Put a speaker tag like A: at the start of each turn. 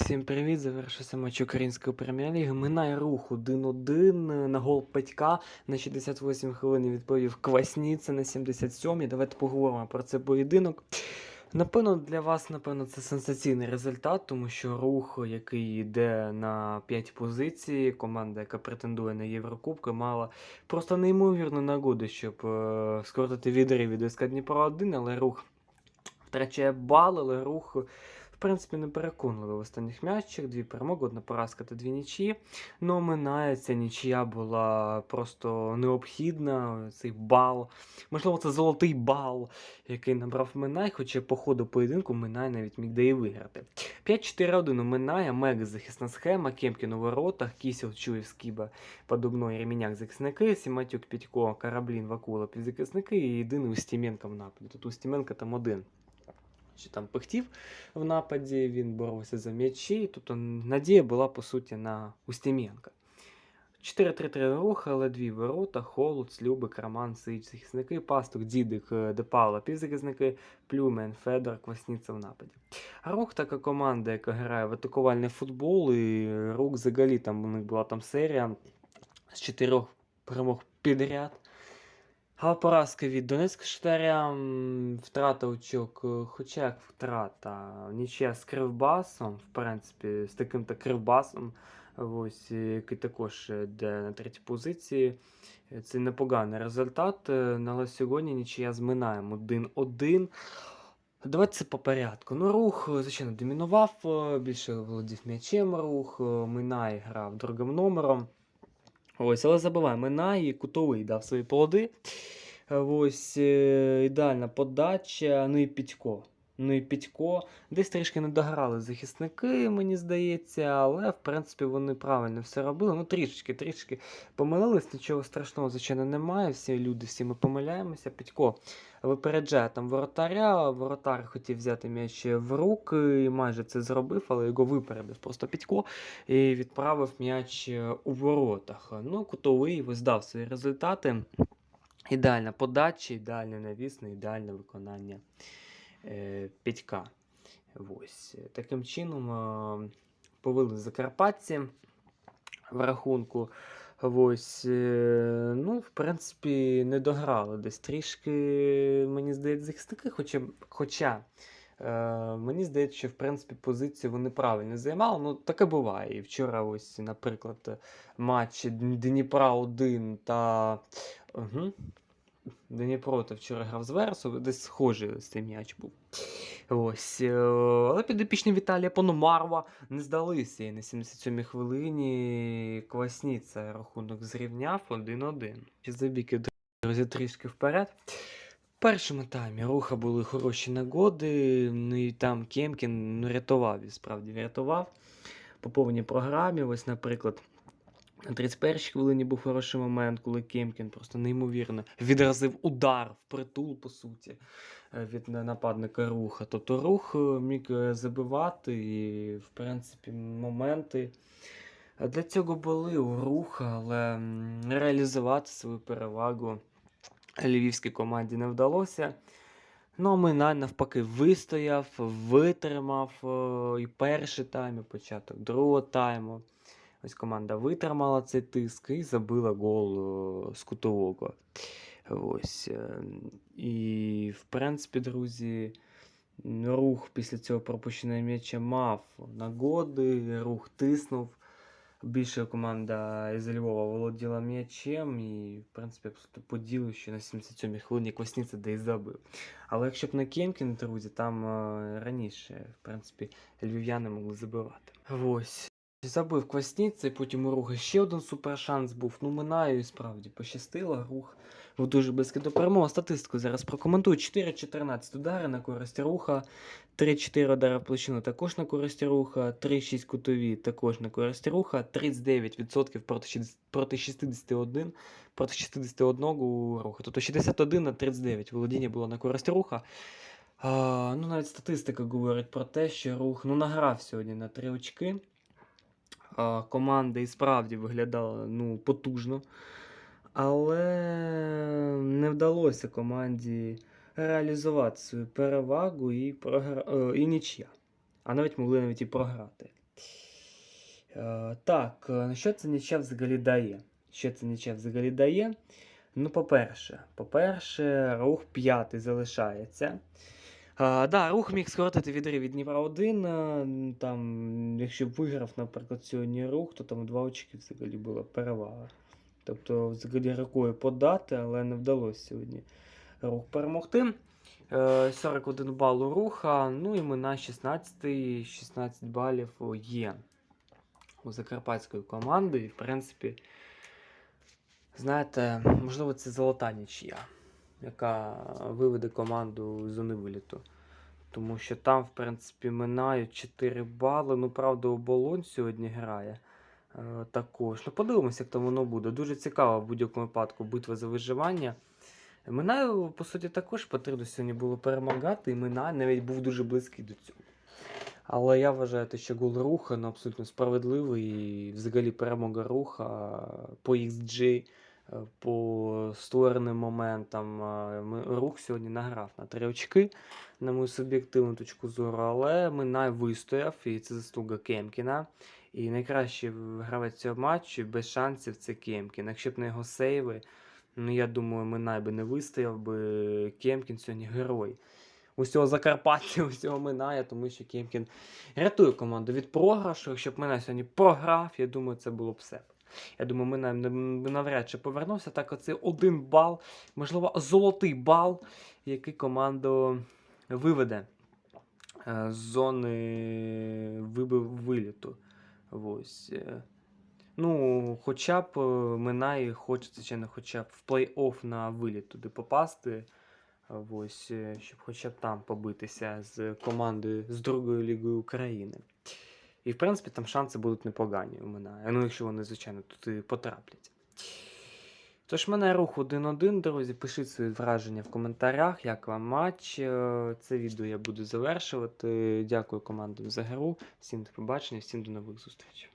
A: Всім привіт! Завершився матч Української прем'єр-ліги. Минає рух 1-1 на гол Петька на 68 хвилині відповів Квасніця на 77-й. Давайте поговоримо про цей поєдинок. Напевно, для вас, напевно, це сенсаційний результат, тому що рух, який йде на 5 позицій, команда, яка претендує на Єврокубки, мала просто неймовірну нагоду, щоб е, скоротити відрив від СК Дніпро 1, але рух втрачає бал, але рух. Принципі, не переконливий в останніх м'ячах. Дві перемоги, одна поразка та дві нічі. Ну, минає ця нічия була просто необхідна. Цей бал. Можливо, це золотий бал, який набрав Минай, хоча по ходу поєдинку Минай навіть міг де і виграти. 5-4-1 у Миная, Мег захисна схема, Кемкін у воротах, Кісіл, Чуєв, Скіба, Подобной, Реміняк захисники, Сіматюк, Підько, Караблін, Вакула півзахисники і єдиний Устіменко в нападі. Тут Устіменко там один що там пихтів в нападі, він боровся за м'ячі. Тут надія була по суті на Устім'янка. 4-3-3 рух, але дві ворота, Холод, Любик, Роман, Сич, захисники, Пастук, Дідик, е, Депаула, півзахисники, Плюмен, Федор, Квасніця в нападі. А рух така команда, яка грає в атакувальний футбол, і рух взагалі там у них була там серія з чотирьох перемог підряд. Але поразка від Донецька Шахтаря, втрата очок, е, хоча як втрата, нічия з Кривбасом, в принципі, з таким-то Кривбасом, ось, е, який також йде на третій позиції. Е, Це непоганий результат, е, але сьогодні нічия з Минаєм 1-1. Давайте це по порядку. Ну, рух, звичайно, домінував, більше володів м'ячем рух, Минай грав другим номером. Ось, але забувай, Минай і кутовий дав свої плоди. Ось е, ідеальна подача, ну і Підько. Ну і Підько. Десь трішки не дограли захисники, мені здається, але в принципі вони правильно все робили. Ну, трішечки, трішки помилились, нічого страшного, звичайно, немає. Всі люди, всі ми помиляємося. Підько випереджає там воротаря. Воротар хотів взяти м'яч в руки, і майже це зробив, але його випередив просто Підько і відправив м'яч у воротах. Ну, кутовий виздав свої результати. Ідеальна подача, ідеальний навіс, ідеальне виконання е, Петька. Ось. Таким чином е, повели Закарпатці в рахунку. Ось, е, ну, в принципі, не дограли десь трішки, мені здається, захисники, хоча, хоча е, мені здається, що в принципі позицію вони правильно займали. Ну, таке буває. І вчора, ось, наприклад, матч Дніпра 1 та. Угу. Дніпро та вчора грав з Вересу, десь схожий ось цей м'яч був. Ось. е, Але підопічні Віталія Пономарва не здалися. І на 77-й хвилині Квасніця рахунок зрівняв 1-1. Забіки, друзі, трішки вперед. В першому таймі руха були хороші нагоди, ну і там Кемкін ну, рятував, і справді врятував. По повній програмі, ось, наприклад, на 31-й хвилині був хороший момент, коли Кемкін просто неймовірно відразив удар в притул, по суті, е, від нападника руха. Тобто рух е, міг е, забивати і, в принципі, моменти. Для цього були у руха, але реалізувати свою перевагу львівській команді не вдалося. Ну, Минай навпаки вистояв, витримав і перший тайм, і початок другого тайму. Ось команда витримала цей тиск і забила гол е, з кутового. Ось. е, І, в принципі, друзі, рух після цього пропущеного м'яча мав нагоди, рух тиснув. Більше команда із Львова володіла м'ячем і, в принципі, абсолютно по що на 77-й хвилині Квасніця де і забив. Але якщо б не Кемкін, друзі, там е, раніше, в принципі, львів'яни могли забивати. Ось. Забив Квасніця, і потім у Руха ще один супершанс був. Ну, минаю і справді пощастило. Рух був дуже близький до перемоги. Статистику зараз прокоментую. 4-14 удари на користь руха, 3-4 удари в площину також на користь руха, 3-6 кутові також на користь руха, 39% проти 60 проти 61, проти 61 у руха. Тобто 61 на 39 володіння було на користь руха. А, ну, навіть статистика говорить про те, що рух ну, награв сьогодні на 3 очки. Команда і справді виглядала ну, потужно. Але не вдалося команді реалізувати свою перевагу і, програ... е, і нічия. А навіть могли навіть і програти. Е, так, е, що це нічя взагалі дає? Що це нічя взагалі дає? Ну, по-перше, по-перше, рух п'ятий залишається. А, да, рух міг скоротити відрив від Дніпра 1. е, Там, якщо б виграв, наприклад, сьогодні рух, то там два очки взагалі була перевага.Тобто, взагалі рукою подати, але не вдалося сьогодні рух перемогти. Е, 41 бал у руха, ну і ми на 16, 16 балів є у закарпатської команди. І, в принципі, знаєте, можливо, це золота нічия, яка виведе команду з зони виліту. Тому що там, в принципі, минають 4 бали. Ну, правда, оболонь сьогодні грає. Е, також. Ну, подивимося, як там воно буде. Дуже цікава в будь-якому випадку битва за виживання. Минаю, по суті, також потрібно сьогодні було перемагати, і Минай навіть був дуже близький до цього. Але я вважаю, що гол руха ну, абсолютно справедливий. І взагалі перемога руха по XG, по створеним моментам. Рух сьогодні награв на три очки, на мою суб'єктивну точку зору, але Минай вистояв, і це заслуга Кемкіна. І найкращий гравець цього матчу без шансів це Кемкін. Якщо б не його сейви, ну я думаю, Минай би не вистояв би. Кемкін сьогодні герой. Усього Закарпаття, усього Минає, тому що Кемкін рятує команду від програшу. Якщо б Минай сьогодні програв, я думаю, це було б все. Я думаю, не- навряд чи повернувся. Так, оцей один бал, можливо, золотий бал, який команду виведе е, з зони вибив виліту. Ось. е. Ну, хоча б е, Минай хоче, звичайно, хоча б в плей-офф на виліт туди попасти. Ось, щоб хоча б там побитися з командою з другої лігою України. І, в принципі, там шанси будуть непогані у мене. Ну, якщо вони, звичайно, туди потраплять. Тож, мене рух 1-1, друзі. Пишіть свої враження в коментарях, як вам матч. Е, Це відео я буду завершувати. Дякую командам за гру. Всім до побачення, всім до нових зустрічей.